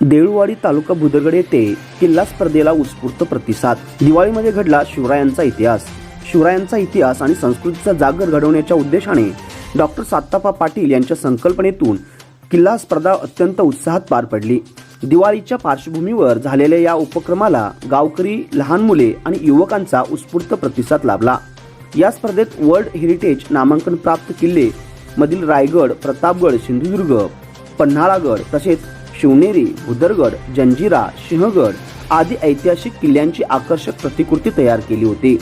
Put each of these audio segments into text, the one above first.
देऊळवाडी तालुका भुदरगड येथे किल्ला स्पर्धेला उत्स्फूर्त प्रतिसाद. दिवाळीमध्ये घडला शिवरायांचा इतिहास. शिवरायांचा इतिहास आणि संस्कृतीचा जागर घडवण्याच्या उद्देशाने डॉक्टर सातापा पाटील यांच्या संकल्पनेतून किल्ला स्पर्धा अत्यंत उत्साहात पार पडली. दिवाळीच्या पार्श्वभूमीवर झालेल्या या उपक्रमाला गावकरी लहान मुले आणि युवकांचा उत्स्फूर्त प्रतिसाद लाभला. या स्पर्धेत वर्ल्ड हेरिटेज नामांकन प्राप्त किल्ले मधील रायगड प्रतापगड सिंधुदुर्ग पन्हाळागड तसेच शिवनेरी भुदरगड जंजिरा सिंहगड आदी ऐतिहासिक किल्ल्यांची आकर्षक प्रतिकृती तयार केली होती.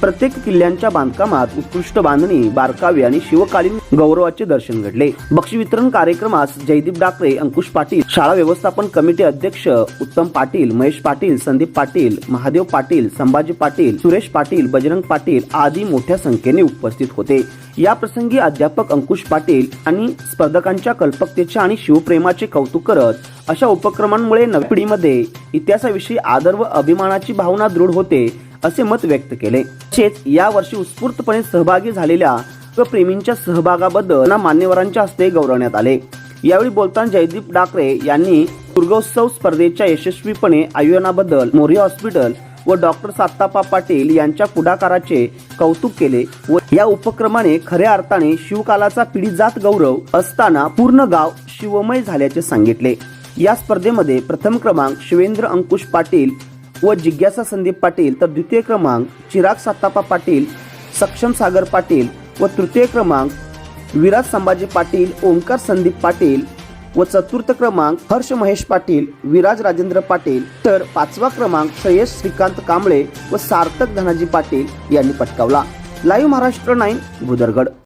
प्रत्येक किल्ल्यांच्या बांधकामात उत्कृष्ट बांधणी बारकावे आणि शिवकालीन गौरवाचे दर्शन घडले. बक्षी वितरण कार्यक्रमास जयदीप डाकरे अंकुश पाटील शाळा व्यवस्थापन कमिटी अध्यक्ष उत्तम पाटील महेश पाटील संदीप पाटील महादेव पाटील संभाजी पाटील सुरेश पाटील बजरंग पाटील आदी मोठ्या संख्येने उपस्थित होते. या प्रसंगी अध्यापक अंकुश पाटील आणि स्पर्धकांच्या कल्पकतेचे आणि शिवप्रेमाचे कौतुक करत अशा उपक्रमांमुळे नवी पिढीमध्ये इतिहासाविषयी आदर व अभिमानाची भावना दृढ होते. असे मत व्यक्त केले. तसेच या वर्षी उत्स्फूर्तपणे सहभागी झालेल्या व प्रेमींच्या सहभागाबद्दल मान्यवरांच्या हस्ते गौरवण्यात आले. यावेळी बोलताना जयदीप डाकरे यांनी दुर्गोत्सव स्पर्धेच्या यशस्वीपणे आयोजनाबद्दल मोरी हॉस्पिटल व डॉक्टर सात्तापा पाटील यांच्या पुढाकाराचे कौतुक केले व या उपक्रमाने खऱ्या अर्थाने शिवकालाचा पिढीजात गौरव असताना पूर्ण गाव शिवमय झाल्याचे सांगितले. या स्पर्धेमध्ये प्रथम क्रमांक शिवेंद्र अंकुश पाटील व जिज्ञासा संदीप पाटील तर द्वितीय क्रमांक चिराग सातापा पाटील सक्षम सागर पाटील व तृतीय क्रमांक विराज संभाजी पाटील ओंकार संदीप पाटील व चतुर्थ क्रमांक हर्ष महेश पाटील विराज राजेंद्र पाटील. तर पाचवा क्रमांक सयश श्रीकांत कांबळे व सार्थक धनाजी पाटील यांनी पटकावला. Live Maharashtra nine Bhudargad.